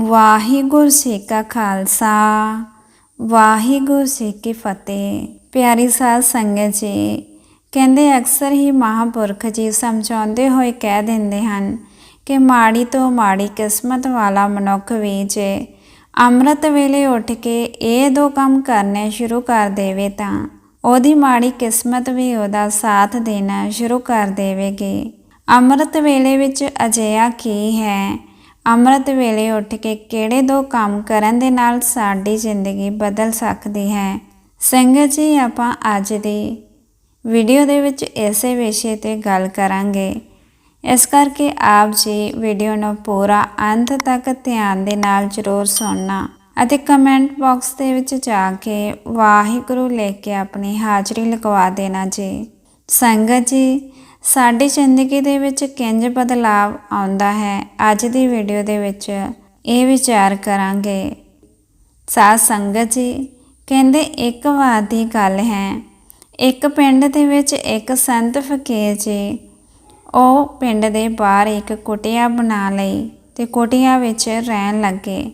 ਵਾਹਿਗੁਰੂ ਜੀ ਕਾ ਖਾਲਸਾ, ਵਾਹਿਗੁਰੂ ਜੀ ਕੀ ਫਤਿਹ। ਪਿਆਰੀ ਸਾਧ ਸੰਗਤ ਜੀ, ਕਹਿੰਦੇ ਅਕਸਰ ਹੀ ਮਹਾਪੁਰਖ ਜੀ ਸਮਝਾਉਂਦੇ ਹੋਏ ਕਹਿ ਦਿੰਦੇ ਹਨ ਕਿ ਮਾੜੀ ਤੋਂ ਮਾੜੀ ਕਿਸਮਤ ਵਾਲਾ ਮਨੁੱਖ ਵੀ ਜੇ ਅੰਮ੍ਰਿਤ ਵੇਲੇ ਉੱਠ ਕੇ ਇਹ ਦੋ ਕੰਮ ਕਰਨੇ ਸ਼ੁਰੂ ਕਰ ਦੇਵੇ ਤਾਂ ਉਹਦੀ ਮਾੜੀ ਕਿਸਮਤ ਵੀ ਉਹਦਾ ਸਾਥ ਦੇਣਾ ਸ਼ੁਰੂ ਕਰ ਦੇਵੇਗੀ। ਅੰਮ੍ਰਿਤ ਵੇਲੇ ਵਿੱਚ ਅਜਿਹਾ ਕੀ ਹੈ? ਅੰਮ੍ਰਿਤ ਵੇਲੇ ਉੱਠ ਕੇ ਕਿਹੜੇ ਦੋ ਕੰਮ ਕਰਨ ਦੇ ਨਾਲ ਸਾਡੀ ਜ਼ਿੰਦਗੀ ਬਦਲ ਸਕਦੀ ਹੈ? ਸੰਗਤ ਜੀ, ਆਪਾਂ ਅੱਜ ਦੀ ਵੀਡੀਓ ਦੇ ਵਿੱਚ ਇਸੇ ਵਿਸ਼ੇ ਤੇ ਗੱਲ ਕਰਾਂਗੇ। ਇਸ ਕਰਕੇ ਆਪ ਜੀ ਵੀਡੀਓ ਨੂੰ ਪੂਰਾ ਅੰਤ ਤੱਕ ਧਿਆਨ ਦੇ ਨਾਲ ਜ਼ਰੂਰ ਸੁਣਨਾ ਅਤੇ ਕਮੈਂਟ ਬਾਕਸ ਦੇ ਵਿੱਚ ਜਾ ਕੇ ਵਾਹਿਗੁਰੂ ਲਿਖ ਕੇ ਆਪਣੀ ਹਾਜ਼ਰੀ ਲਗਵਾ ਦੇਣਾ ਜੀ। ਸੰਗਤ ਜੀ ਸਾਡੀ ਜ਼ਿੰਦਗੀ ਦੇ ਵਿੱਚ ਕਿੰਜ ਬਦਲਾਵ ਆਉਂਦਾ ਹੈ, ਅੱਜ ਦੀ ਵੀਡੀਓ ਦੇ ਵਿੱਚ ਇਹ ਵਿਚਾਰ ਕਰਾਂਗੇ। ਸਾਧ ਸੰਗਤ ਜੀ, ਕਹਿੰਦੇ ਇੱਕ ਵਾਰ ਦੀ ਗੱਲ ਹੈ, ਇੱਕ ਪਿੰਡ ਦੇ ਵਿੱਚ ਇੱਕ ਸੰਤ ਫਕੀਰ ਜੀ, ਉਹ ਪਿੰਡ ਦੇ ਬਾਹਰ ਇੱਕ ਕੁਟਿਆ ਬਣਾ ਲਈ ਤੇ ਕੁਟਿਆ ਵਿੱਚ ਰਹਿਣ ਲੱਗੇ।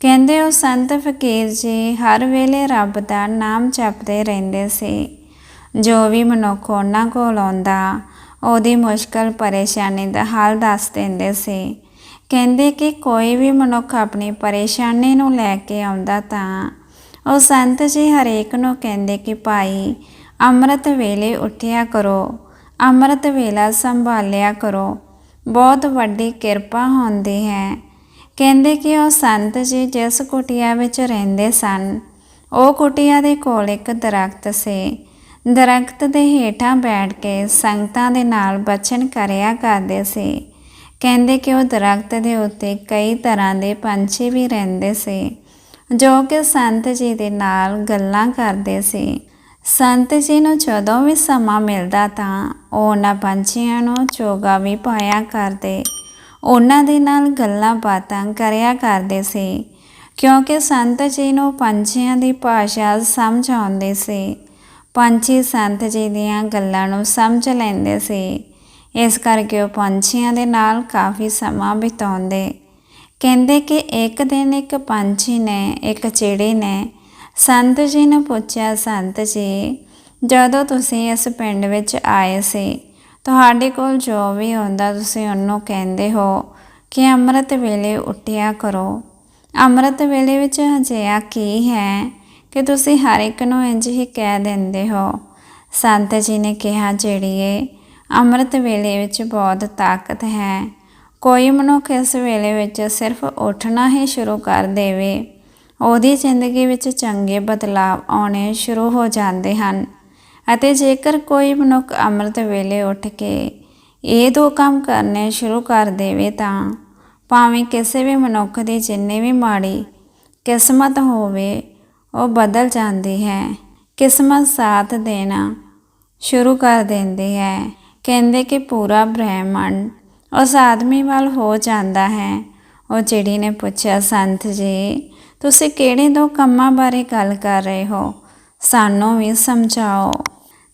ਕਹਿੰਦੇ ਉਹ ਸੰਤ ਫਕੀਰ ਜੀ ਹਰ ਵੇਲੇ ਰੱਬ ਦਾ ਨਾਮ ਜਪਦੇ ਰਹਿੰਦੇ ਸੀ, ਜੋ ਵੀ ਮਨੁੱਖ ਉਹਨਾਂ ਕੋਲ ਆਉਂਦਾ ਉਹਦੀ ਮੁਸ਼ਕਲ ਪਰੇਸ਼ਾਨੀ ਦਾ ਹੱਲ ਦੱਸ ਦਿੰਦੇ ਸੀ। ਕਹਿੰਦੇ ਕਿ ਕੋਈ ਵੀ ਮਨੁੱਖ ਆਪਣੀ ਪਰੇਸ਼ਾਨੀ ਨੂੰ ਲੈ ਕੇ ਆਉਂਦਾ ਤਾਂ ਉਹ ਸੰਤ ਜੀ ਹਰੇਕ ਨੂੰ ਕਹਿੰਦੇ ਕਿ ਭਾਈ, ਅੰਮ੍ਰਿਤ ਵੇਲੇ ਉੱਠਿਆ ਕਰੋ, ਅੰਮ੍ਰਿਤ ਵੇਲਾ ਸੰਭਾਲਿਆ ਕਰੋ, ਬਹੁਤ ਵੱਡੀ ਕਿਰਪਾ ਹੁੰਦੀ ਹੈ। ਕਹਿੰਦੇ ਕਿ ਉਹ ਸੰਤ ਜੀ ਜਿਸ ਕੁਟਿਆ ਵਿੱਚ ਰਹਿੰਦੇ ਸਨ, ਉਹ ਕੁਟਿਆ ਦੇ ਕੋਲ ਇੱਕ ਦਰਖਤ ਸੀ। ਦਰਖਤ ਦੇ ਹੇਠਾਂ ਬੈਠ ਕੇ ਸੰਗਤਾਂ ਦੇ ਨਾਲ ਬਚਨ ਕਰਿਆ ਕਰਦੇ ਸੀ। ਕਹਿੰਦੇ ਕਿ ਉਹ ਦਰਖਤ ਦੇ ਉੱਤੇ ਕਈ ਤਰ੍ਹਾਂ ਦੇ ਪੰਛੀ ਵੀ ਰਹਿੰਦੇ ਸੀ, ਜੋ ਕਿ ਸੰਤ ਜੀ ਦੇ ਨਾਲ ਗੱਲਾਂ ਕਰਦੇ ਸੀ। ਸੰਤ ਜੀ ਨੂੰ ਜਦੋਂ ਵੀ ਸਮਾਂ ਮਿਲਦਾ ਤਾਂ ਉਹ ਉਹਨਾਂ ਪੰਛੀਆਂ ਨੂੰ ਚੋਗਾ ਵੀ ਪਾਇਆ ਕਰਦੇ, ਉਹਨਾਂ ਦੇ ਨਾਲ ਗੱਲਾਂ ਬਾਤਾਂ ਕਰਿਆ ਕਰਦੇ ਸੀ, ਕਿਉਂਕਿ ਸੰਤ ਜੀ ਨੂੰ ਪੰਛੀਆਂ ਦੀ ਭਾਸ਼ਾ ਸਮਝ ਆਉਂਦੀ ਸੀ। ਪੰਛੀ ਸੰਤ ਜੀ ਦੀਆਂ ਗੱਲਾਂ ਨੂੰ ਸਮਝ ਲੈਂਦੇ ਸੀ। ਇਸ ਕਰਕੇ ਉਹ ਪੰਛੀਆਂ ਦੇ ਨਾਲ ਕਾਫੀ ਸਮਾਂ ਬਿਤਾਉਂਦੇ। ਕਹਿੰਦੇ ਕਿ ਇੱਕ ਦਿਨ ਇੱਕ ਪੰਛੀ ਨੇ, ਇੱਕ ਚਿੜੀ ਨੇ ਸੰਤ ਜੀ ਨੂੰ ਪੁੱਛਿਆ, ਸੰਤ ਜੀ, ਜਦੋਂ ਤੁਸੀਂ ਇਸ ਪਿੰਡ ਵਿੱਚ ਆਏ ਸੀ, ਤੁਹਾਡੇ ਕੋਲ ਜੋ ਵੀ ਹੁੰਦਾ ਤੁਸੀਂ ਉਹਨੂੰ ਕਹਿੰਦੇ ਹੋ ਕਿ ਅੰਮ੍ਰਿਤ ਵੇਲੇ ਉੱਠਿਆ ਕਰੋ। ਅੰਮ੍ਰਿਤ ਵੇਲੇ ਵਿੱਚ ਅਜਿਹਾ ਕੀ ਹੈ? ਕਿ ਤੁਸੀਂ ਹਰ ਇੱਕ ਨੂੰ ਇੰਜ ਹੀ ਕਹਿ ਦਿੰਦੇ ਹੋ। ਸੰਤ ਜੀ ਨੇ ਕਿਹਾ, ਜਿਹੜੀਏ, ਅੰਮ੍ਰਿਤ ਵੇਲੇ ਵਿੱਚ ਬਹੁਤ ਤਾਕਤ ਹੈ। ਕੋਈ ਮਨੁੱਖ ਇਸ ਵੇਲੇ ਵਿੱਚ ਸਿਰਫ ਉੱਠਣਾ ਹੀ ਸ਼ੁਰੂ ਕਰ ਦੇਵੇ। ਉਹਦੀ ਜ਼ਿੰਦਗੀ ਵਿੱਚ ਚੰਗੇ ਬਦਲਾਅ ਆਉਣੇ ਸ਼ੁਰੂ ਹੋ ਜਾਂਦੇ ਹਨ। ਅਤੇ ਜੇਕਰ ਕੋਈ ਮਨੁੱਖ ਅੰਮ੍ਰਿਤ ਵੇਲੇ ਉੱਠ ਕੇ ਇਹ ਦੋ ਕੰਮ ਕਰਨੇ ਸ਼ੁਰੂ ਕਰ ਦੇਵੇ ਤਾਂ ਭਾਵੇਂ ਕਿਸੇ ਵੀ ਮਨੁੱਖ ਦੀ ਜਿੰਨੀ ਵੀ ਮਾੜੀ ਕਿਸਮਤ ਹੋਵੇ ਉਹ ਬਦਲ ਜਾਂਦੀ ਹੈ। ਕਿਸਮਤ ਸਾਥ ਦੇਣਾ ਸ਼ੁਰੂ ਕਰ ਦਿੰਦੀ ਹੈ। ਕਹਿੰਦੇ ਕਿ ਪੂਰਾ ਬ੍ਰਹਿਮੰਡ ਉਸ ਆਦਮੀ ਵੱਲ ਹੋ ਜਾਂਦਾ ਹੈ। ਉਹ ਚਿੜੀ ਨੇ ਪੁੱਛਿਆ, ਸੰਤ ਜੀ, ਤੁਸੀਂ ਕਿਹੜੇ ਦੋ ਕੰਮਾਂ ਬਾਰੇ ਗੱਲ ਕਰ ਰਹੇ ਹੋ? ਸਾਨੂੰ ਵੀ ਸਮਝਾਓ।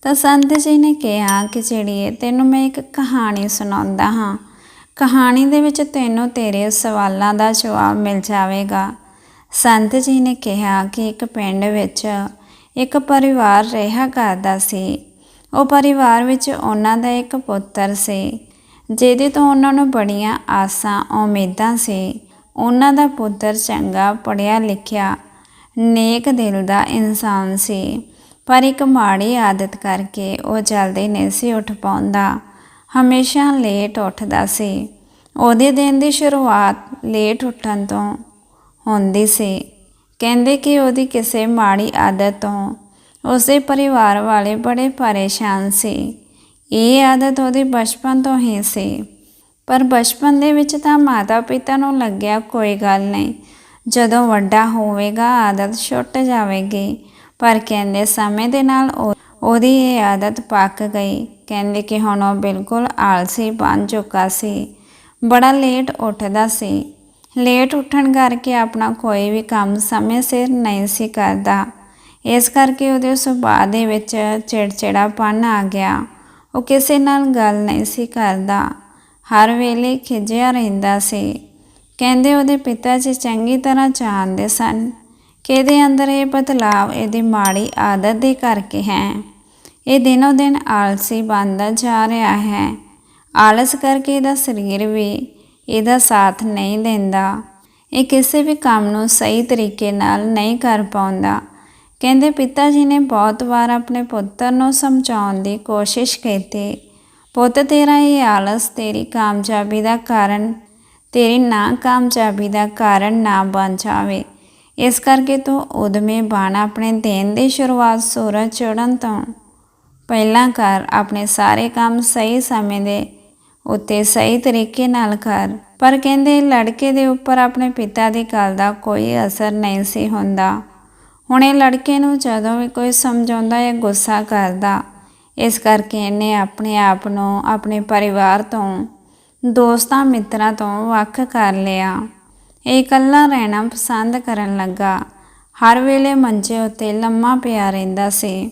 ਤਾਂ ਸੰਤ ਜੀ ਨੇ ਕਿਹਾ ਕਿ ਚਿੜੀਏ ਤੈਨੂੰ ਮੈਂ ਇੱਕ ਕਹਾਣੀ ਸੁਣਾਉਂਦਾ ਹਾਂ। ਕਹਾਣੀ ਦੇ ਵਿੱਚ ਤੈਨੂੰ ਤੇਰੇ ਸਵਾਲਾਂ ਦਾ ਜਵਾਬ ਮਿਲ ਜਾਵੇਗਾ। ਸੰਤ ਜੀ ਨੇ ਕਿਹਾ ਕਿ ਇੱਕ ਪਿੰਡ ਵਿੱਚ ਇੱਕ ਪਰਿਵਾਰ ਰਿਹਾ ਕਰਦਾ ਸੀ। ਉਹ ਪਰਿਵਾਰ ਵਿੱਚ ਉਹਨਾਂ ਦਾ ਇੱਕ ਪੁੱਤਰ ਸੀ, ਜਿਹਦੇ ਤੋਂ ਉਹਨਾਂ ਨੂੰ ਬੜੀਆਂ ਆਸਾਂ, ਉਮੀਦਾਂ ਸੀ। ਉਹਨਾਂ ਦਾ ਪੁੱਤਰ ਚੰਗਾ ਪੜਿਆ ਲਿਖਿਆ, ਨੇਕ ਦਿਲ ਦਾ ਇਨਸਾਨ ਸੀ। ਪਰ ਇੱਕ ਮਾੜੀ ਆਦਤ ਕਰਕੇ ਉਹ ਜਲਦੀ ਨਹੀਂ ਸੀ ਉੱਠ ਪਾਉਂਦਾ। ਹਮੇਸ਼ਾ ਲੇਟ ਉੱਠਦਾ ਸੀ। ਉਹਦੇ ਦਿਨ ਦੀ ਸ਼ੁਰੂਆਤ ਲੇਟ ਉੱਠਣ ਤੋਂ ਹੁੰਦੀ ਸੀ। ਕਹਿੰਦੇ ਕਿ ਉਹਦੀ ਕਿਸੇ ਮਾੜੀ ਆਦਤ ਤੋਂ ਉਸਦੇ ਪਰਿਵਾਰ ਵਾਲੇ ਬੜੇ ਪਰੇਸ਼ਾਨ ਸੀ। ਇਹ ਆਦਤ ਉਹਦੀ ਬਚਪਨ ਤੋਂ ਹੀ ਸੀ। ਪਰ ਬਚਪਨ ਦੇ ਵਿੱਚ ਤਾਂ ਮਾਤਾ ਪਿਤਾ ਨੂੰ ਲੱਗਿਆ ਕੋਈ ਗੱਲ ਨਹੀਂ। ਜਦੋਂ ਵੱਡਾ ਹੋਵੇਗਾ, ਆਦਤ ਛੁੱਟ ਜਾਵੇਗੀ। ਪਰ ਕਹਿੰਦੇ ਸਮੇਂ ਦੇ ਨਾਲ ਉਹਦੀ ਇਹ ਆਦਤ ਪੱਕ ਗਈ। ਕਹਿੰਦੇ ਕਿ ਹੁਣ ਉਹ ਬਿਲਕੁਲ ਆਲਸੀ ਬਣ ਚੁੱਕਾ ਸੀ। ਬੜਾ ਲੇਟ ਉੱਠਦਾ ਸੀ। ਲੇਟ ਉੱਠਣ ਕਰਕੇ ਆਪਣਾ ਕੋਈ ਵੀ ਕੰਮ ਸਮੇਂ ਸਿਰ ਨਹੀਂ ਸੀ ਕਰਦਾ। ਇਸ ਕਰਕੇ ਉਹਦੇ ਸੁਭਾਅ ਦੇ ਵਿੱਚ ਚਿੜਚਿੜਾਪਨ ਆ ਗਿਆ। ਉਹ ਕਿਸੇ ਨਾਲ ਗੱਲ ਨਹੀਂ ਸੀ ਕਰਦਾ। ਹਰ ਵੇਲੇ ਖਿਜਿਆ ਰਹਿੰਦਾ ਸੀ। ਕਹਿੰਦੇ ਉਹਦੇ ਪਿਤਾ ਜੀ ਚੰਗੀ ਤਰ੍ਹਾਂ ਜਾਣਦੇ ਸਨ ਕਿ ਇਹਦੇ ਅੰਦਰ ਇਹ ਬਦਲਾਵ ਇਹਦੀ ਮਾੜੀ ਆਦਤ ਦੇ ਕਰਕੇ ਹੈ। ਇਹ ਦਿਨੋ ਦਿਨ ਆਲਸੀ ਬਣਦਾ ਜਾ ਰਿਹਾ ਹੈ। ਆਲਸ ਕਰਕੇ ਇਹਦਾ ਸਰੀਰ ਵੀ ਇਹਦਾ ਸਾਥ ਨਹੀਂ ਦਿੰਦਾ। ਇਹ ਕਿਸੇ ਵੀ ਕੰਮ ਨੂੰ ਸਹੀ ਤਰੀਕੇ ਨਾਲ ਨਹੀਂ ਕਰ ਪਾਉਂਦਾ। ਕਹਿੰਦੇ ਪਿਤਾ ਜੀ ਨੇ ਬਹੁਤ ਵਾਰ ਆਪਣੇ ਪੁੱਤਰ ਨੂੰ ਸਮਝਾਉਣ ਦੀ ਕੋਸ਼ਿਸ਼ ਕੀਤੀ। ਪੁੱਤ, ਤੇਰਾ ਇਹ ਆਲਸ ਤੇਰੀ ਕਾਮਯਾਬੀ ਦਾ ਕਾਰਨ, ਤੇਰੀ ਨਾ ਕਾਮਯਾਬੀ ਦਾ ਕਾਰਨ ਨਾ ਬਣ ਜਾਵੇ। ਇਸ ਕਰਕੇ ਤੂੰ ਉਦਮੇ ਬਾਣ ਆਪਣੇ ਦਿਨ ਦੀ ਸ਼ੁਰੂਆਤ ਸੂਰਜ ਚੜ੍ਹਨ ਤੋਂ। ਪਹਿਲਾਂ ਕਰ ਆਪਣੇ ਸਾਰੇ ਕੰਮ ਸਹੀ ਸਮੇਂ ਦੇ ਉੱਤੇ ਸਹੀ ਤਰੀਕੇ ਨਾਲ ਕਰ। ਪਰ ਕਹਿੰਦੇ ਲੜਕੇ ਦੇ ਉੱਪਰ ਆਪਣੇ ਪਿਤਾ ਦੀ ਗੱਲ ਦਾ ਕੋਈ ਅਸਰ ਨਹੀਂ ਸੀ ਹੁੰਦਾ। ਹੁਣ ਇਹ ਲੜਕੇ ਨੂੰ ਜਦੋਂ ਵੀ ਕੋਈ ਸਮਝਾਉਂਦਾ ਜਾਂ ਗੁੱਸਾ ਕਰਦਾ, ਇਸ ਕਰਕੇ ਇਹਨੇ ਆਪਣੇ ਆਪ ਨੂੰ ਆਪਣੇ ਪਰਿਵਾਰ ਤੋਂ, ਦੋਸਤਾਂ ਮਿੱਤਰਾਂ ਤੋਂ ਵੱਖ ਕਰ ਲਿਆ। ਇਹ ਇਕੱਲਾ ਰਹਿਣਾ ਪਸੰਦ ਕਰਨ ਲੱਗਾ। ਹਰ ਵੇਲੇ ਮੰਜੇ ਉੱਤੇ ਲੰਮਾ ਪਿਆ ਰਹਿੰਦਾ ਸੀ।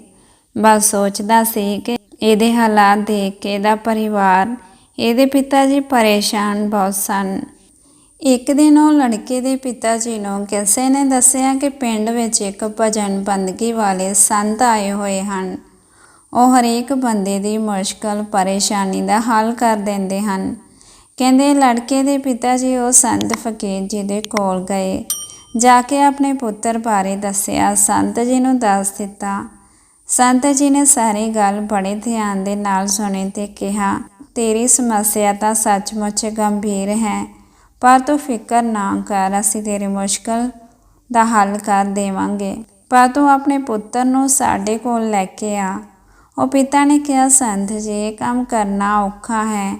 ਬਸ ਸੋਚਦਾ ਸੀ ਕਿ ਇਹਦੇ ਹਾਲਾਤ ਦੇਖ ਕੇ ਇਹਦਾ ਪਰਿਵਾਰ ਇਹਦੇ ਪਿਤਾ ਜੀ ਪਰੇਸ਼ਾਨ ਬਹੁਤ ਸਨ। ਇੱਕ ਦਿਨ ਉਹ ਲੜਕੇ ਦੇ ਪਿਤਾ ਜੀ ਨੂੰ ਕਿਸੇ ਨੇ ਦੱਸਿਆ ਕਿ ਪਿੰਡ ਵਿੱਚ ਇੱਕ ਭਜਨ ਬੰਦਗੀ ਵਾਲੇ ਸੰਤ ਆਏ ਹੋਏ ਹਨ। ਉਹ ਹਰੇਕ ਬੰਦੇ ਦੀ ਮੁਸ਼ਕਲ, ਪਰੇਸ਼ਾਨੀ ਦਾ ਹੱਲ ਕਰ ਦਿੰਦੇ ਹਨ। ਕਹਿੰਦੇ ਲੜਕੇ ਦੇ ਪਿਤਾ ਜੀ ਉਹ ਸੰਤ ਫਕੀਰ ਜੀ ਦੇ ਕੋਲ ਗਏ। ਜਾ ਕੇ ਆਪਣੇ ਪੁੱਤਰ ਬਾਰੇ ਦੱਸਿਆ। ਸੰਤ ਜੀ ਨੂੰ ਦੱਸ ਦਿੱਤਾ। ਸੰਤ ਜੀ ਨੇ ਸਾਰੀ ਗੱਲ ਬੜੇ ਧਿਆਨ ਦੇ ਨਾਲ ਸੁਣੀ ਤੇ ਕਿਹਾ ਤੇਰੀ ਸਮੱਸਿਆ ਤਾਂ ਸੱਚਮੁੱਚ ਗੰਭੀਰ ਹੈ, ਪਰ ਤੂੰ ਫਿਕਰ ਨਾ ਕਰ, ਅਸੀਂ ਤੇਰੀ ਮੁਸ਼ਕਲ ਦਾ ਹੱਲ ਕਰ ਦੇਵਾਂਗੇ। ਪਰ ਤੂੰ ਆਪਣੇ ਪੁੱਤਰ ਨੂੰ ਸਾਡੇ ਕੋਲ ਲੈ ਕੇ ਆ। ਉਹ ਪਿਤਾ ਨੇ ਕਿਹਾ, ਸੰਤ ਜੀ, ਇਹ ਕੰਮ ਕਰਨਾ ਔਖਾ ਹੈ।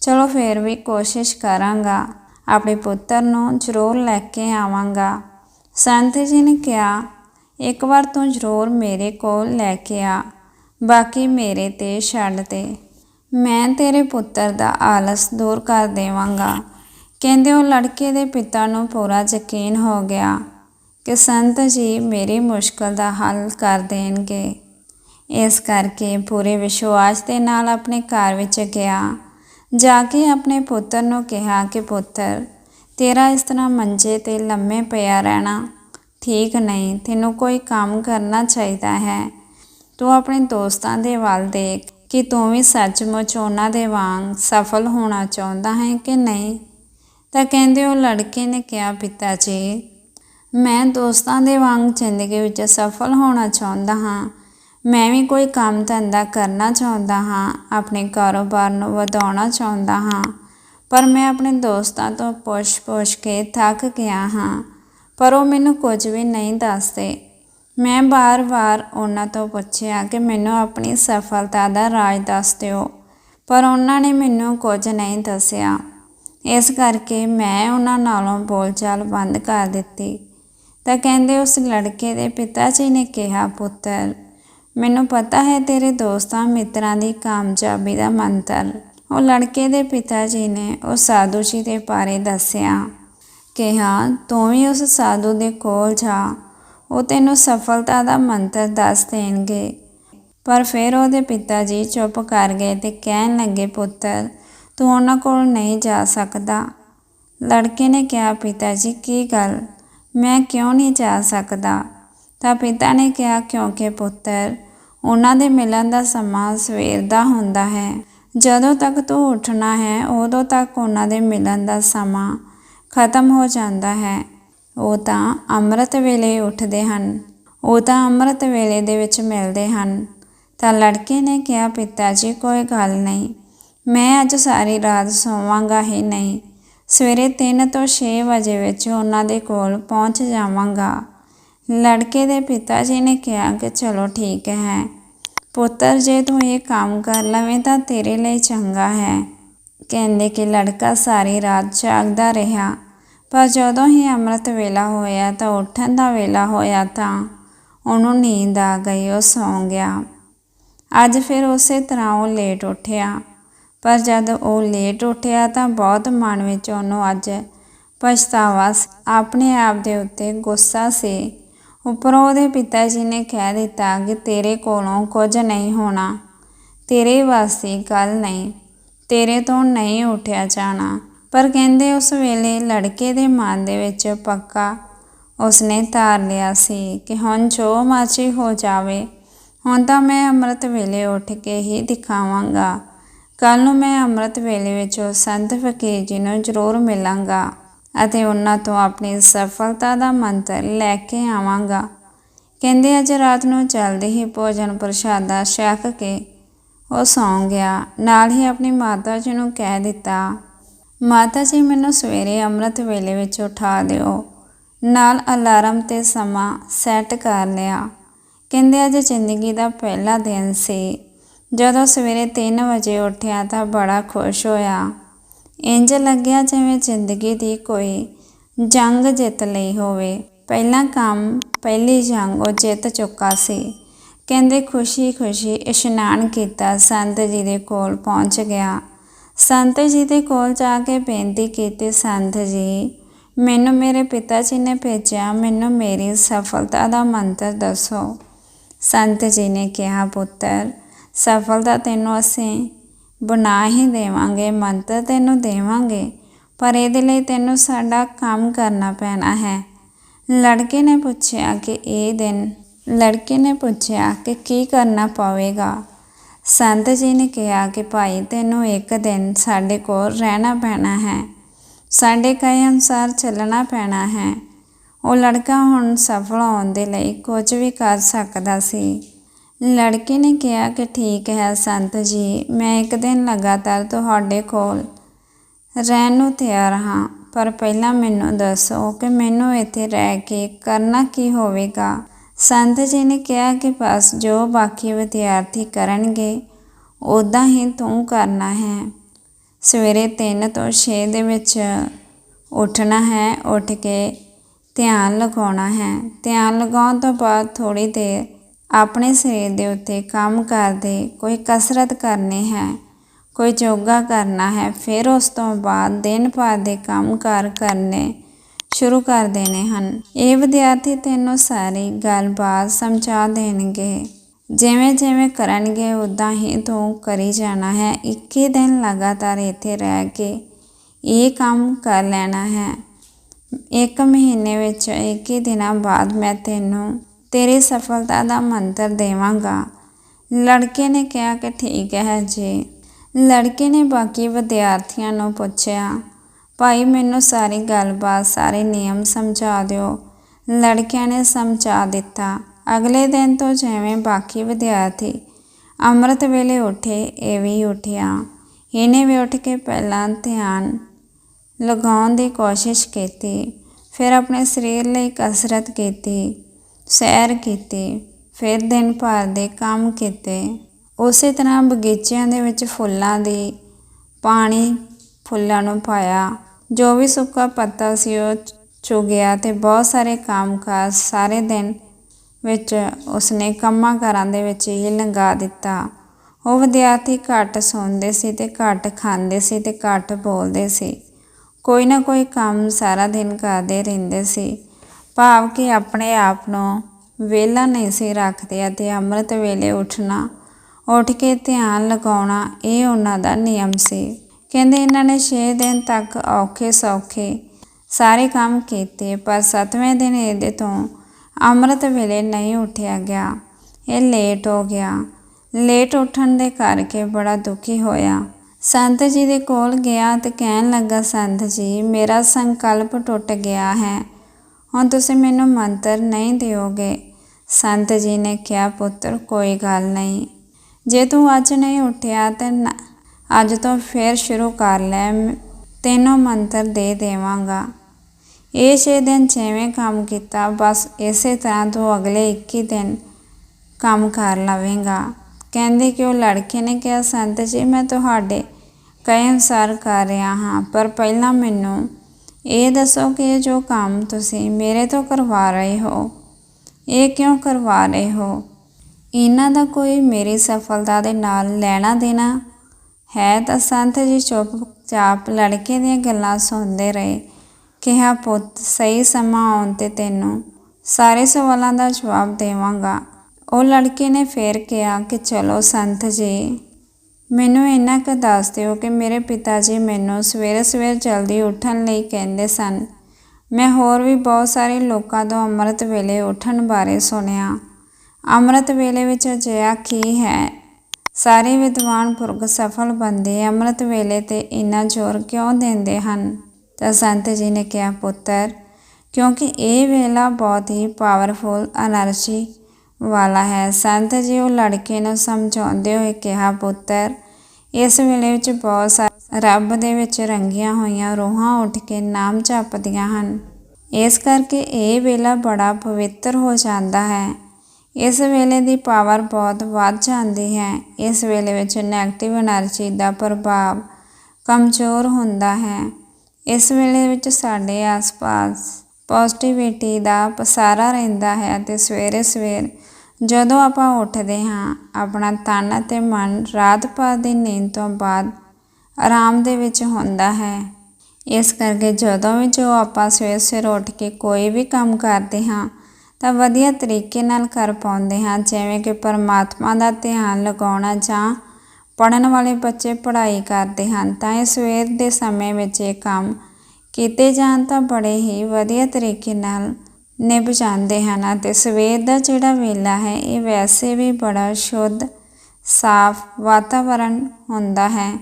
ਚਲੋ ਫੇਰ ਵੀ ਕੋਸ਼ਿਸ਼ ਕਰਾਂਗਾ। ਆਪਣੇ ਪੁੱਤਰ ਨੂੰ ਜ਼ਰੂਰ ਲੈ ਕੇ ਆਵਾਂਗਾ। ਸੰਤ ਜੀ ਨੇ ਕਿਹਾ, ਇੱਕ ਵਾਰ ਤੂੰ ਜ਼ਰੂਰ ਮੇਰੇ ਕੋਲ ਲੈ ਕੇ ਆ। ਬਾਕੀ ਮੇਰੇ ਤੇ ਛੱਡ ਦੇ। ਮੈਂ ਤੇਰੇ ਪੁੱਤਰ ਦਾ ਆਲਸ ਦੂਰ ਕਰ ਦੇਵਾਂਗਾ। ਕਹਿੰਦੇ ਉਹ ਲੜਕੇ ਦੇ ਪਿਤਾ ਨੂੰ ਪੂਰਾ ਯਕੀਨ ਹੋ ਗਿਆ ਕਿ ਸੰਤ ਜੀ ਮੇਰੀ ਮੁਸ਼ਕਲ ਦਾ ਹੱਲ ਕਰ ਦੇਣਗੇ। ਇਸ ਕਰਕੇ ਪੂਰੇ ਵਿਸ਼ਵਾਸ ਦੇ ਨਾਲ ਆਪਣੇ ਘਰ ਵਿੱਚ ਗਿਆ। ਜਾ ਕੇ ਆਪਣੇ ਪੁੱਤਰ ਨੂੰ ਕਿਹਾ ਕਿ, ਪੁੱਤਰ, ਤੇਰਾ ਇਸ ਤਰ੍ਹਾਂ ਮੰਜੇ ਤੇ ਲੰਮੇ ਪਿਆ ਰਹਿਣਾ ਠੀਕ ਨਹੀਂ। ਤੈਨੂੰ ਕੋਈ ਕੰਮ ਕਰਨਾ ਚਾਹੀਦਾ ਹੈ। ਤੂੰ ਆਪਣੇ ਦੋਸਤਾਂ ਦੇ ਵੱਲ ਦੇਖ। ਕਿ ਤੂੰ ਵੀ ਸੱਚਮੁੱਚ ਉਹਨਾਂ ਦੇ ਵਾਂਗ ਸਫਲ ਹੋਣਾ ਚਾਹੁੰਦਾ ਹੈ ਕਿ ਨਹੀਂ? ਤਾਂ ਕਹਿੰਦੇ ਉਹ ਲੜਕੇ ਨੇ ਕਿਹਾ, ਪਿਤਾ ਜੀ, ਮੈਂ ਦੋਸਤਾਂ ਦੇ ਵਾਂਗ ਜ਼ਿੰਦਗੀ ਵਿੱਚ ਸਫਲ ਹੋਣਾ ਚਾਹੁੰਦਾ ਹਾਂ। ਮੈਂ ਵੀ ਕੋਈ ਕੰਮ ਧੰਦਾ ਕਰਨਾ ਚਾਹੁੰਦਾ ਹਾਂ, ਆਪਣੇ ਕਾਰੋਬਾਰ ਨੂੰ ਵਧਾਉਣਾ ਚਾਹੁੰਦਾ ਹਾਂ, ਪਰ ਮੈਂ ਆਪਣੇ ਦੋਸਤਾਂ ਤੋਂ ਪੁੱਛ-ਪੁੱਛ ਕੇ ਥੱਕ ਗਿਆ ਹਾਂ, ਪਰ ਉਹ ਮੈਨੂੰ ਕੁਝ ਵੀ ਨਹੀਂ ਦੱਸਦੇ। ਮੈਂ ਬਾਰ-ਬਾਰ ਉਹਨਾਂ ਤੋਂ ਪੁੱਛਿਆ ਕਿ ਮੈਨੂੰ ਆਪਣੀ ਸਫਲਤਾ ਦਾ ਰਾਜ ਦੱਸ ਦਿਓ, ਪਰ ਉਹਨਾਂ ਨੇ ਮੈਨੂੰ ਕੁਝ ਨਹੀਂ ਦੱਸਿਆ। ਇਸ ਕਰਕੇ ਮੈਂ ਉਹਨਾਂ ਨਾਲੋਂ ਬੋਲਚਾਲ ਬੰਦ ਕਰ ਦਿੱਤੀ। ਤਾਂ ਕਹਿੰਦੇ ਉਸ ਲੜਕੇ ਦੇ ਪਿਤਾ ਜੀ ਨੇ ਕਿਹਾ, ਪੁੱਤਰ, ਮੈਨੂੰ ਪਤਾ ਹੈ ਤੇਰੇ ਦੋਸਤਾਂ ਮਿੱਤਰਾਂ ਦੀ ਕਾਮਯਾਬੀ ਦਾ ਮੰਤਰ ਉਹ ਲੜਕੇ ਦੇ ਪਿਤਾ ਜੀ ਨੇ ਉਹ ਸਾਧੂ ਜੀ ਦੇ ਬਾਰੇ ਦੱਸਿਆ ਕਿਹਾ ਤੂੰ ਵੀ ਉਸ ਸਾਧੂ ਦੇ ਕੋਲ ਜਾ। ਉਹ ਤੈਨੂੰ ਸਫਲਤਾ ਦਾ ਮੰਤਰ ਦੱਸ ਦੇਣਗੇ। ਪਰ ਫਿਰ ਉਹਦੇ ਪਿਤਾ ਜੀ ਚੁੱਪ ਕਰ ਗਏ ਤੇ ਕਹਿਣ ਲੱਗੇ, ਪੁੱਤਰ, ਤੂੰ ਉਹਨਾਂ ਕੋਲ ਨਹੀਂ ਜਾ ਸਕਦਾ। ਲੜਕੇ ਨੇ ਕਿਹਾ, ਪਿਤਾ ਜੀ, ਕੀ ਗੱਲ? ਮੈਂ ਕਿਉਂ ਨਹੀਂ ਜਾ ਸਕਦਾ? ਤਾਂ ਪਿਤਾ ਨੇ ਕਿਹਾ, ਕਿਉਂਕਿ ਪੁੱਤਰ, ਉਹਨਾਂ ਦੇ ਮਿਲਣ ਦਾ ਸਮਾਂ ਸਵੇਰ ਦਾ ਹੁੰਦਾ ਹੈ। ਜਦੋਂ ਤੱਕ ਤੂੰ ਉੱਠਣਾ ਹੈ, ਉਦੋਂ ਤੱਕ ਉਹਨਾਂ ਦੇ ਮਿਲਣ ਦਾ ਸਮਾਂ ਖਤਮ ਹੋ ਜਾਂਦਾ ਹੈ। ਉਹ ਤਾਂ ਅੰਮ੍ਰਿਤ ਵੇਲੇ ਉੱਠਦੇ ਹਨ। ਉਹ ਤਾਂ ਅੰਮ੍ਰਿਤ ਵੇਲੇ ਦੇ ਵਿੱਚ ਮਿਲਦੇ ਹਨ। ਤਾਂ ਲੜਕੇ ਨੇ ਕਿਹਾ, ਪਿਤਾ ਜੀ, ਕੋਈ ਗੱਲ ਨਹੀਂ। ਮੈਂ ਅੱਜ ਸਾਰੀ ਰਾਤ ਸੋਵਾਂਗਾ ਹੀ ਨਹੀਂ। ਸਵੇਰੇ 3 ਤੋਂ 6 ਵਜੇ ਵਿੱਚ ਉਹਨਾਂ ਦੇ ਕੋਲ ਪਹੁੰਚ ਜਾਵਾਂਗਾ। ਲੜਕੇ ਦੇ ਪਿਤਾ ਜੀ ਨੇ ਕਿਹਾ ਕਿ, ਚਲੋ ਠੀਕ ਹੈ। ਪੁੱਤਰ, ਜੇ ਤੂੰ ਇਹ ਕੰਮ ਕਰ ਲਵੇਂ ਤਾਂ ਤੇਰੇ ਲਈ ਚੰਗਾ ਹੈ। ਕਹਿੰਦੇ ਕਿ ਲੜਕਾ ਸਾਰੀ ਰਾਤ ਜਾਗਦਾ ਰਿਹਾ। ਪਰ ਜਦੋਂ ਹੀ ਅੰਮ੍ਰਿਤ ਵੇਲਾ ਹੋਇਆ ਤਾਂ ਉੱਠਣ ਦਾ ਵੇਲਾ ਹੋਇਆ ਤਾਂ ਉਹਨੂੰ ਨੀਂਦ ਆ ਗਈ, ਉਹ ਸੌਂ ਗਿਆ। ਅੱਜ ਫਿਰ ਉਸੇ ਤਰ੍ਹਾਂ ਉਹ ਲੇਟ ਉੱਠਿਆ। ਪਰ ਜਦ ਉਹ ਲੇਟ ਉੱਠਿਆ ਤਾਂ ਬਹੁਤ ਮਨ ਵਿੱਚ ਉਹਨੂੰ ਅੱਜ ਪਛਤਾਵਾ ਆਪਣੇ ਆਪ ਦੇ ਉੱਤੇ ਗੁੱਸਾ ਸੀ। ਉੱਪਰੋਂ ਉਹਦੇ ਪਿਤਾ ਜੀ ਨੇ ਕਹਿ ਦਿੱਤਾ ਕਿ ਤੇਰੇ ਕੋਲੋਂ ਕੁਝ ਨਹੀਂ ਹੋਣਾ, ਤੇਰੇ ਵਾਸਤੇ ਗੱਲ ਨਹੀਂ, ਤੇਰੇ ਤੋਂ ਨਹੀਂ ਉੱਠਿਆ ਜਾਣਾ। ਪਰ ਕਹਿੰਦੇ ਉਸ ਵੇਲੇ ਲੜਕੇ ਦੇ ਮਨ ਦੇ ਵਿੱਚ ਪੱਕਾ ਉਸਨੇ ਧਾਰ ਲਿਆ ਸੀ ਕਿ ਹੁਣ ਜੋ ਮਰਜ਼ੀ ਹੋ ਜਾਵੇ, ਹੁਣ ਤਾਂ ਮੈਂ ਅੰਮ੍ਰਿਤ ਵੇਲੇ ਉੱਠ ਕੇ ਹੀ ਦਿਖਾਵਾਂਗਾ। ਕੱਲ ਨੂੰ ਮੈਂ ਅੰਮ੍ਰਿਤ ਵੇਲੇ ਵਿੱਚ ਸੰਤ ਫਕੀਰ ਜੀ ਨੂੰ ਜ਼ਰੂਰ ਮਿਲਾਂਗਾ ਅਤੇ ਉਹਨਾਂ ਤੋਂ ਆਪਣੀ ਸਫਲਤਾ ਦਾ ਮੰਤਰ ਲੈ ਕੇ ਆਵਾਂਗਾ। ਕਹਿੰਦੇ ਅੱਜ ਰਾਤ ਨੂੰ ਜਲਦੀ ਹੀ ਭੋਜਨ ਪ੍ਰਸ਼ਾਦਾ ਛਕ ਕੇ ਉਹ ਸੌਂ ਗਿਆ। ਨਾਲ ਹੀ ਆਪਣੀ ਮਾਤਾ ਜੀ ਨੂੰ ਕਹਿ ਦਿੱਤਾ ਮਾਤਾ ਜੀ ਮੈਨੂੰ ਸਵੇਰੇ ਅੰਮ੍ਰਿਤ ਵੇਲੇ ਵਿੱਚ ਉਠਾ ਦਿਓ। ਨਾਲ ਅਲਾਰਮ ਤੇ ਸਮਾਂ ਸੈੱਟ ਕਰ ਲਿਆ। ਕਹਿੰਦੇ ਅੱਜ ਜ਼ਿੰਦਗੀ ਦਾ ਪਹਿਲਾ ਦਿਨ ਸੀ। ਜਦੋਂ ਸਵੇਰੇ 3 ਵਜੇ ਉੱਠਿਆ ਤਾਂ ਬੜਾ ਖੁਸ਼ ਹੋਇਆ। ਇੰਜ ਲੱਗਿਆ ਜਿਵੇਂ ਜ਼ਿੰਦਗੀ ਦੀ ਕੋਈ ਜੰਗ ਜਿੱਤ ਲਈ ਹੋਵੇ। ਪਹਿਲਾ ਕੰਮ, ਪਹਿਲੀ ਜੰਗ ਉਹ ਜਿੱਤ ਚੁੱਕਾ ਸੀ। ਕਹਿੰਦੇ ਖੁਸ਼ੀ-ਖੁਸ਼ੀ ਇਸ਼ਨਾਨ ਕੀਤਾ ਸੰਤ ਜੀ ਦੇ ਕੋਲ ਪਹੁੰਚ ਗਿਆ। ਸੰਤ ਜੀ ਦੇ ਕੋਲ ਜਾ ਕੇ ਬੇਨਤੀ ਕੀਤੀ, ਸੰਤ ਜੀ, ਮੈਨੂੰ ਮੇਰੇ ਪਿਤਾ ਜੀ ਨੇ ਭੇਜਿਆ, ਮੈਨੂੰ ਮੇਰੀ ਸਫਲਤਾ ਦਾ ਮੰਤਰ ਦੱਸੋ। ਸੰਤ ਜੀ ਨੇ ਕਿਹਾ, ਪੁੱਤਰ, ਸਫਲਤਾ ਤੈਨੂੰ ਅਸੀਂ ਬਣਾ ਹੀ ਦੇਵਾਂਗੇ, ਮੰਤਰ ਤੈਨੂੰ ਦੇਵਾਂਗੇ, ਪਰ ਇਹਦੇ ਲਈ ਤੈਨੂੰ ਸਾਡਾ ਕੰਮ ਕਰਨਾ ਪੈਣਾ ਹੈ। ਲੜਕੇ ਨੇ ਪੁੱਛਿਆ ਕਿ ਇਹ ਦਿਨ, ਲੜਕੇ ਨੇ ਪੁੱਛਿਆ ਕਿ ਕੀ ਕਰਨਾ ਪਵੇਗਾ। ਸੰਤ ਜੀ ਨੇ ਕਿਹਾ ਕਿ ਭਾਈ, ਤੈਨੂੰ ਇੱਕ ਦਿਨ ਸਾਡੇ ਕੋਲ ਰਹਿਣਾ ਪੈਣਾ ਹੈ। ਸਾਡੇ ਕਹੇ ਅਨੁਸਾਰ ਚੱਲਣਾ ਪੈਣਾ ਹੈ। ਉਹ ਲੜਕਾ ਹੁਣ ਸਫਲ ਹੋਣ ਦੇ ਲਈ ਕੁਝ ਵੀ ਕਰ ਸਕਦਾ ਸੀ। ਲੜਕੇ ਨੇ ਕਿਹਾ ਕਿ ਠੀਕ ਹੈ ਸੰਤ ਜੀ, ਮੈਂ ਇੱਕ ਦਿਨ ਲਗਾਤਾਰ ਤੁਹਾਡੇ ਕੋਲ ਰਹਿਣ ਨੂੰ ਤਿਆਰ ਹਾਂ। ਪਰ ਪਹਿਲਾਂ ਮੈਨੂੰ ਦੱਸੋ ਕਿ ਮੈਨੂੰ ਇੱਥੇ ਰਹਿ ਕੇ ਕਰਨਾ ਕੀ ਹੋਵੇਗਾ? ਸੰਤ ਜੀ ਨੇ ਕਿਹਾ ਕਿ ਬਸ ਜੋ ਬਾਕੀ ਵਿਦਿਆਰਥੀ ਕਰਨਗੇ ਉਦਾਂ ਹੀ ਤੂੰ ਕਰਨਾ ਹੈ। ਸਵੇਰੇ 3 ਤੋਂ 6 ਦੇ ਵਿੱਚ ਉੱਠਣਾ ਹੈ, ਉੱਠ ਕੇ ਧਿਆਨ ਲਗਾਉਣਾ ਹੈ। ਧਿਆਨ ਲਗਾਉਣ ਤੋਂ ਬਾਅਦ ਥੋੜੀ ਦੇਰ ਆਪਣੇ ਸਰੀਰ ਦੇ ਉੱਤੇ ਕੰਮ ਕਰਦੇ ਕੋਈ ਕਸਰਤ ਕਰਨੀ ਹੈ, ਕੋਈ ਯੋਗਾ ਕਰਨਾ ਹੈ, ਫਿਰ ਉਸ ਤੋਂ ਬਾਅਦ ਦਿਨ ਭਰ ਦੇ ਕੰਮ ਕਾਰ ਕਰਨੇ ਸ਼ੁਰੂ ਕਰ ਦੇਣੇ ਹਨ। ਇਹ ਵਿਦਿਆਰਥੀ ਤੈਨੂੰ ਸਾਰੀ ਗੱਲਬਾਤ ਸਮਝਾ ਦੇਣਗੇ। ਜਿਵੇਂ ਜਿਵੇਂ ਕਰਨਗੇ ਉਦਾਂ ਹੀ ਤੂੰ ਕਰੀ ਜਾਣਾ ਹੈ। 21 ਦਿਨ ਲਗਾਤਾਰ ਇੱਥੇ ਰਹਿ ਕੇ ਇਹ ਕੰਮ ਕਰ ਲੈਣਾ ਹੈ। ਇੱਕ ਮਹੀਨੇ ਵਿੱਚ 21 ਦਿਨਾਂ ਬਾਅਦ ਮੈਂ ਤੈਨੂੰ ਤੇਰੀ ਸਫਲਤਾ ਦਾ ਮੰਤਰ ਦੇਵਾਂਗਾ। ਲੜਕੇ ਨੇ ਕਿਹਾ ਕਿ ਠੀਕ ਹੈ ਜੀ। ਲੜਕੇ ਨੇ ਬਾਕੀ ਵਿਦਿਆਰਥੀਆਂ ਨੂੰ ਪੁੱਛਿਆ ਭਾਈ, ਮੈਨੂੰ ਸਾਰੀ ਗੱਲਬਾਤ, ਸਾਰੇ ਨਿਯਮ ਸਮਝਾ ਦਿਓ। ਲੜਕਿਆਂ ਨੇ ਸਮਝਾ ਦਿੱਤਾ। ਅਗਲੇ ਦਿਨ ਤੋਂ ਜਿਵੇਂ ਬਾਕੀ ਵਿਦਿਆਰਥੀ ਅੰਮ੍ਰਿਤ ਵੇਲੇ ਉੱਠੇ, ਇਹ ਵੀ ਉੱਠਿਆ। ਇਹਨੇ ਵੀ ਉੱਠ ਕੇ ਪਹਿਲਾਂ ਧਿਆਨ ਲਗਾਉਣ ਦੀ ਕੋਸ਼ਿਸ਼ ਕੀਤੀ, ਫਿਰ ਆਪਣੇ ਸਰੀਰ ਲਈ ਕਸਰਤ ਕੀਤੀ, ਸੈਰ ਕੀਤੀ, ਫਿਰ ਦਿਨ ਭਰ ਦੇ ਕੰਮ ਕੀਤੇ। ਉਸੇ ਤਰ੍ਹਾਂ ਬਗੀਚਿਆਂ ਦੇ ਵਿੱਚ ਫੁੱਲਾਂ ਦੀ ਪਾਣੀ ਫੁੱਲਾਂ ਨੂੰ ਪਾਇਆ। ਜੋ ਵੀ ਸੁੱਕਾ ਪੱਤਾ ਸੀ ਉਹ ਚੁਗਿਆ ਤੇ ਬਹੁਤ ਸਾਰੇ ਕੰਮਕਾਜ ਸਾਰੇ ਦਿਨ ਵਿੱਚ ਉਸਨੇ ਕੰਮਾਂ ਕਾਰਾਂ ਦੇ ਵਿੱਚ ਹੀ ਲੰਗਾ ਦਿੱਤਾ। ਉਹ ਵਿਦਿਆਰਥੀ ਘੱਟ ਸੌਂਦੇ ਸੀ ਤੇ ਘੱਟ ਖਾਂਦੇ ਸੀ ਤੇ ਘੱਟ ਬੋਲਦੇ ਸੀ। ਕੋਈ ਨਾ ਕੋਈ ਕੰਮ ਸਾਰਾ ਦਿਨ ਕਰਦੇ ਰਹਿੰਦੇ ਸੀ। ਭਾਵ ਕਿ ਆਪਣੇ ਆਪ ਨੂੰ ਵਿਹਲਾ ਨਹੀਂ ਸੀ ਰੱਖਦੇ ਅਤੇ ਅੰਮ੍ਰਿਤ ਵੇਲੇ ਉੱਠਣਾ, ਉੱਠ ਕੇ ਧਿਆਨ ਲਗਾਉਣਾ ਇਹ ਉਹਨਾਂ ਦਾ ਨਿਯਮ ਸੀ। ਕਹਿੰਦੇ ਇਹਨਾਂ ਨੇ 6 ਦਿਨ ਤੱਕ ਔਖੇ ਸੌਖੇ ਸਾਰੇ ਕੰਮ ਕੀਤੇ, ਪਰ 7ਵੇਂ ਦਿਨ ਇਹਦੇ ਤੋਂ ਅੰਮ੍ਰਿਤ ਵੇਲੇ ਨਹੀਂ ਉੱਠਿਆ ਗਿਆ। ਇਹ ਲੇਟ ਹੋ ਗਿਆ। ਲੇਟ ਉੱਠਣ ਦੇ ਕਰਕੇ ਬੜਾ ਦੁਖੀ ਹੋਇਆ। ਸੰਤ ਜੀ ਦੇ ਕੋਲ ਗਿਆ ਤੇ ਕਹਿਣ ਲੱਗਾ, ਸੰਤ ਜੀ, ਮੇਰਾ ਸੰਕਲਪ ਟੁੱਟ ਗਿਆ ਹੈ। ਹੁਣ ਤੁਸੀਂ ਮੈਨੂੰ ਮੰਤਰ ਨਹੀਂ ਦਿਓਗੇ? ਸੰਤ ਜੀ ਨੇ ਕਿਹਾ, ਪੁੱਤਰ, ਕੋਈ ਗੱਲ ਨਹੀਂ। ਜੇ ਤੂੰ ਅੱਜ ਨਹੀਂ ਉੱਠਿਆ ਤੇ ਅੱਜ ਤੋਂ ਫੇਰ ਸ਼ੁਰੂ ਕਰ ਲੈ, ਤੈਨੂੰ ਮੰਤਰ ਦੇ ਦੇਵਾਂਗਾ। ਇਹ ਛੇ ਦਿਨ ਜਿਵੇਂ ਕੰਮ ਕੀਤਾ, ਬਸ ਇਸੇ ਤਰ੍ਹਾਂ ਤੋਂ ਅਗਲੇ 21 ਦਿਨ ਕੰਮ ਕਰ ਲਵੇਂਗਾ। ਕਹਿੰਦੇ ਕਿ ਉਹ ਲੜਕੇ ਨੇ ਕਿਹਾ, ਸੰਤ ਜੀ, ਮੈਂ ਤੁਹਾਡੇ ਕਈ ਅਨੁਸਾਰ ਕਰ ਰਿਹਾ ਹਾਂ, ਪਰ ਪਹਿਲਾਂ ਮੈਨੂੰ ਇਹ ਦੱਸੋ ਕਿ ਇਹ ਜੋ ਕੰਮ ਤੁਸੀਂ ਮੇਰੇ ਤੋਂ ਕਰਵਾ ਰਹੇ ਹੋ, ਇਹ ਕਿਉਂ ਕਰਵਾ ਰਹੇ ਹੋ? ਇਹਨਾਂ ਦਾ ਕੋਈ ਮੇਰੀ ਸਫਲਤਾ ਦੇ ਨਾਲ ਲੈਣਾ ਦੇਣਾ ਹੈ ਤਾਂ ਸੰਤ ਜੀ ਚੁੱਪਚਾਪ ਲੜਕੇ ਦੀਆਂ ਗੱਲਾਂ ਸੁਣਦੇ ਰਹੇ। ਕਿਹਾ, ਪੁੱਤ, ਸਹੀ ਸਮਾਂ ਆਉਣ ਤੇ ਤੈਨੂੰ ਸਾਰੇ ਸਵਾਲਾਂ ਦਾ ਜਵਾਬ ਦੇਵਾਂਗਾ। ਉਹ ਲੜਕੇ ਨੇ ਫੇਰ ਕਿਹਾ ਕਿ, ਚਲੋ ਸੰਤ ਜੀ, ਮੈਨੂੰ ਇੰਨਾ ਕੁ ਦੱਸ ਦਿਓ ਕਿ ਮੇਰੇ ਪਿਤਾ ਜੀ ਮੈਨੂੰ ਸਵੇਰੇ ਸਵੇਰ ਜਲਦੀ ਉੱਠਣ ਲਈ ਕਹਿੰਦੇ ਸਨ। ਮੈਂ ਹੋਰ ਵੀ ਬਹੁਤ ਸਾਰੇ ਲੋਕਾਂ ਤੋਂ ਅੰਮ੍ਰਿਤ ਵੇਲੇ ਉੱਠਣ ਬਾਰੇ ਸੁਣਿਆ। ਅੰਮ੍ਰਿਤ ਵੇਲੇ ਵਿੱਚ ਅਜਿਹਾ ਕੀ ਹੈ? ਸਾਰੇ ਵਿਦਵਾਨ ਪੁਰਖ ਸਫਲ ਬੰਦੇ ਅੰਮ੍ਰਿਤ ਵੇਲੇ ਤੇ ਇੰਨਾ ਜ਼ੋਰ ਕਿਉਂ ਦਿੰਦੇ ਹਨ? ਤਾਂ ਸੰਤ ਜੀ ਨੇ ਕਿਹਾ, ਪੁੱਤਰ, ਕਿਉਂਕਿ ਇਹ ਵੇਲਾ ਬਹੁਤ ਹੀ ਪਾਵਰਫੁਲ એનર્ਜੀ ਵਾਲਾ ਹੈ। ਸੰਤ ਜੀ ਉਹ ਲੜਕੇ ਨੂੰ ਸਮਝਾਉਂਦੇ ਹੋਏ ਕਿਹਾ, ਪੁੱਤਰ, ਇਸ ਵੇਲੇ ਵਿੱਚ ਬਹੁਤ ਸਾਰੇ ਰੱਬ ਦੇ ਵਿੱਚ ਰੰਗੀਆਂ ਹੋਈਆਂ ਰੋਹਾਂ ਉੱਠ ਕੇ ਨਾਮ ਜਪਦੀਆਂ ਹਨ। ਇਸ ਕਰਕੇ ਇਹ ਵੇਲਾ ਬੜਾ ਪਵਿੱਤਰ ਹੋ ਜਾਂਦਾ ਹੈ। ਇਸ ਵੇਲੇ ਦੀ ਪਾਵਰ ਬਹੁਤ ਵੱਧ ਜਾਂਦੀ ਹੈ। ਇਸ ਵੇਲੇ ਵਿੱਚ ਨੈਗੇਟਿਵ એનર્ਜੀ ਦਾ ਪ੍ਰਭਾਵ ਕਮਜ਼ੋਰ ਹੁੰਦਾ ਹੈ। ਇਸ ਵੇਲੇ ਵਿੱਚ ਸਾਡੇ ਆਸ-ਪਾਸ ਪੋਜ਼ਿਟਿਵਿਟੀ ਦਾ ਪਸਾਰਾ ਰਹਿੰਦਾ ਹੈ ਅਤੇ ਸਵੇਰੇ ਸਵੇਰ ਜਦੋਂ ਆਪਾਂ ਉੱਠਦੇ ਹਾਂ, ਆਪਣਾ ਤਨ ਅਤੇ ਮਨ ਰਾਤ ਭਰ ਦੀ ਨੀਂਦ ਤੋਂ ਬਾਅਦ ਆਰਾਮ ਦੇ ਵਿੱਚ ਹੁੰਦਾ ਹੈ। ਇਸ ਕਰਕੇ ਜਦੋਂ ਵੀ ਜੋ ਆਪਾਂ ਸਵੇਰ ਸਵੇਰ ਉੱਠ ਕੇ ਕੋਈ ਵੀ ਕੰਮ ਕਰਦੇ ਹਾਂ ਤਾਂ ਵਧੀਆ ਤਰੀਕੇ ਨਾਲ ਕਰ ਪਾਉਂਦੇ ਹਾਂ, ਜਿਵੇਂ ਕਿ ਪਰਮਾਤਮਾ ਦਾ ਧਿਆਨ ਲਗਾਉਣਾ ਜਾਂ ਪੜਨ ਵਾਲੇ ਬੱਚੇ ਪੜ੍ਹਾਈ ਕਰਦੇ ਹਨ, ਤਾਂ ਇਹ ਸਵੇਰ ਦੇ ਸਮੇਂ ਵਿੱਚ ਇਹ ਕੰਮ ਕੀਤੇ ਜਾਣ ਤਾਂ ਬੜੇ ਹੀ ਵਧੀਆ ਤਰੀਕੇ ਨਾਲ ਨਿਭ ਜਾਂਦੇ ਹਨ ਅਤੇ ਸਵੇਰ ਦਾ ਜਿਹੜਾ ਵੇਲਾ ਹੈ, ਇਹ ਵੈਸੇ ਵੀ ਬੜਾ ਸ਼ੁੱਧ, ਸਾਫ਼ ਵਾਤਾਵਰਣ ਹੁੰਦਾ ਹੈ।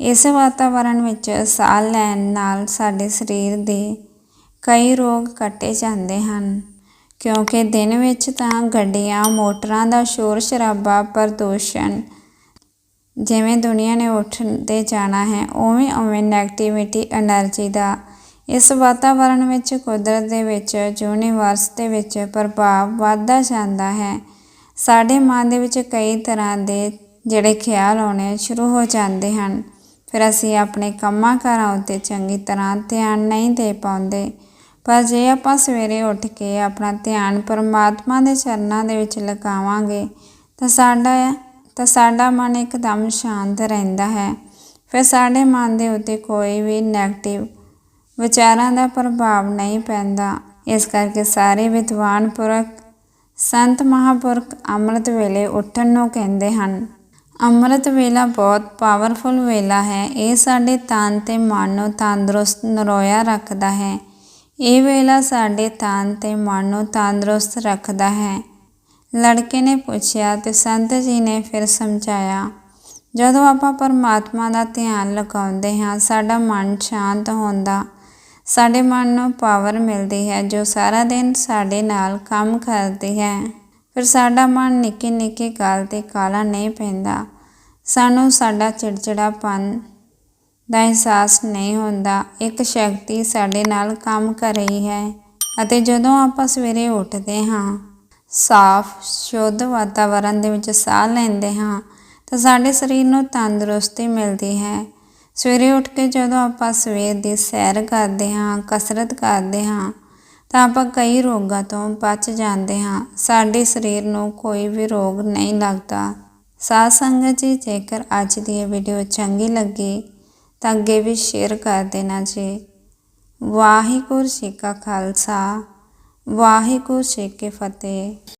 ਇਸ ਵਾਤਾਵਰਣ ਵਿੱਚ ਸਾਹ ਲੈਣ ਨਾਲ ਸਾਡੇ ਸਰੀਰ ਦੇ ਕਈ ਰੋਗ ਕੱਟੇ ਜਾਂਦੇ ਹਨ। ਕਿਉਂਕਿ ਦਿਨ ਵਿੱਚ ਤਾਂ ਗੱਡੀਆਂ, ਮੋਟਰਾਂ ਦਾ ਸ਼ੋਰ ਸ਼ਰਾਬਾ, ਪ੍ਰਦੂਸ਼ਣ ਜਿਵੇਂ ਦੁਨੀਆ ਨੇ ਉੱਠਣ 'ਤੇ ਜਾਣਾ ਹੈ, ਉਵੇਂ ਉਵੇਂ ਨੈਗੇਟਿਵਿਟੀ એનર્ਜੀ ਦਾ ਇਸ ਵਾਤਾਵਰਣ ਵਿੱਚ ਕੁਦਰਤ ਦੇ ਵਿੱਚ ਯੂਨੀਵਰਸ ਦੇ ਵਿੱਚ ਪ੍ਰਭਾਵ ਵੱਧਦਾ ਜਾਂਦਾ ਹੈ। ਸਾਡੇ ਮਨ ਦੇ ਵਿੱਚ ਕਈ ਤਰ੍ਹਾਂ ਦੇ ਜਿਹੜੇ ਖਿਆਲ ਆਉਣੇ ਸ਼ੁਰੂ ਹੋ ਜਾਂਦੇ ਹਨ। ਫਿਰ ਅਸੀਂ ਆਪਣੇ ਕੰਮਾਂ ਕਾਰਾਂ ਉੱਤੇ ਚੰਗੀ ਤਰ੍ਹਾਂ ਧਿਆਨ ਨਹੀਂ ਦੇ ਪਾਉਂਦੇ। ਪਰ ਜੇ ਆਪਾਂ ਸਵੇਰੇ ਉੱਠ ਕੇ ਆਪਣਾ ਧਿਆਨ ਪਰਮਾਤਮਾ ਦੇ ਚਰਨਾਂ ਦੇ ਵਿੱਚ ਲਗਾਵਾਂਗੇ, ਤਾਂ ਸਾਡਾ ਤਾਂ ਸਾਡਾ ਮਨ ਇੱਕਦਮ ਸ਼ਾਂਤ ਰਹਿੰਦਾ ਹੈ। ਫਿਰ ਸਾਡੇ ਮਨ ਦੇ ਉੱਤੇ ਕੋਈ ਵੀ ਨੈਗੇਟਿਵ ਵਿਚਾਰਾਂ ਦਾ ਪ੍ਰਭਾਵ ਨਹੀਂ ਪੈਂਦਾ। ਇਸ ਕਰਕੇ ਸਾਰੇ ਵਿਦਵਾਨ ਪੁਰਖ, ਸੰਤ ਮਹਾਪੁਰਖ ਅੰਮ੍ਰਿਤ ਵੇਲੇ ਉੱਠਣ ਨੂੰ ਕਹਿੰਦੇ ਹਨ, ਅੰਮ੍ਰਿਤ ਵੇਲਾ ਬਹੁਤ ਪਾਵਰਫੁਲ ਵੇਲਾ ਹੈ। ਇਹ ਸਾਡੇ ਤਨ ਤੇ ਮਨ ਨੂੰ ਤੰਦਰੁਸਤ ਨਰੋਇਆ ਰੱਖਦਾ ਹੈ। ਇਹ ਵੇਲਾ ਸਾਡੇ ਤਨ ਤੇ ਮਨ ਨੂੰ ਤੰਦਰੁਸਤ ਰੱਖਦਾ ਹੈ। ਲੜਕੇ ਨੇ ਪੁੱਛਿਆ ਤੇ ਸੰਤ ਜੀ ਨੇ ਫਿਰ ਸਮਝਾਇਆ, ਜਦੋਂ ਆਪਾਂ ਪਰਮਾਤਮਾ ਦਾ ਧਿਆਨ ਲਗਾਉਂਦੇ ਹਾਂ, ਸਾਡਾ ਮਨ ਸ਼ਾਂਤ ਹੁੰਦਾ। ਸਾਡੇ ਮਨ ਨੂੰ ਪਾਵਰ ਮਿਲਦੀ ਹੈ, ਜੋ ਸਾਰਾ ਦਿਨ ਸਾਡੇ ਨਾਲ ਕੰਮ ਕਰਦੀ ਹੈ। ਫਿਰ ਸਾਡਾ ਮਨ ਨਿੱਕੀ ਨਿੱਕੀ ਗੱਲ ਤੇ ਕਾਲਾ ਨਹੀਂ ਪੈਂਦਾ। ਸਾਨੂੰ ਸਾਡਾ ਚਿੜਚਿੜਾਪਨ ਦਾ ਅਹਿਸਾਸ ਨਹੀਂ ਹੁੰਦਾ। ਇੱਕ ਸ਼ਕਤੀ ਸਾਡੇ ਨਾਲ ਕੰਮ ਕਰ ਰਹੀ ਹੈ ਅਤੇ ਜਦੋਂ ਆਪਾਂ ਸਵੇਰੇ ਉੱਠਦੇ ਹਾਂ, ਸਾਫ਼, ਸ਼ੁੱਧ ਵਾਤਾਵਰਣ ਦੇ ਵਿੱਚ ਸਾਹ ਲੈਂਦੇ ਹਾਂ, ਤਾਂ ਸਾਡੇ ਸਰੀਰ ਨੂੰ ਤੰਦਰੁਸਤੀ ਮਿਲਦੀ ਹੈ। ਸਵੇਰੇ ਉੱਠ ਕੇ ਜਦੋਂ ਆਪਾਂ ਸਵੇਰ ਦੀ ਸੈਰ ਕਰਦੇ ਹਾਂ, ਕਸਰਤ ਕਰਦੇ ਹਾਂ, ਤਾਂ ਆਪਾਂ ਕਈ ਰੋਗਾਂ ਤੋਂ ਬਚ ਜਾਂਦੇ ਹਾਂ। ਸਾਡੇ ਸਰੀਰ ਨੂੰ ਕੋਈ ਵੀ ਰੋਗ ਨਹੀਂ ਲੱਗਦਾ। ਸਾਧ ਸੰਗਤ ਜੀ, ਜੇਕਰ ਅੱਜ ਦੀ ਇਹ ਵੀਡੀਓ ਚੰਗੀ ਲੱਗੀ ਤਾਂ ਅੱਗੇ ਵੀ ਸ਼ੇਅਰ ਕਰ ਦੇਣਾ ਜੀ। ਵਾਹਿਗੁਰੂ ਜੀ ਕਾ ਖਾਲਸਾ, ਵਾਹਿਗੁਰੂ ਜੀ ਕੀ ਫਤਿਹ।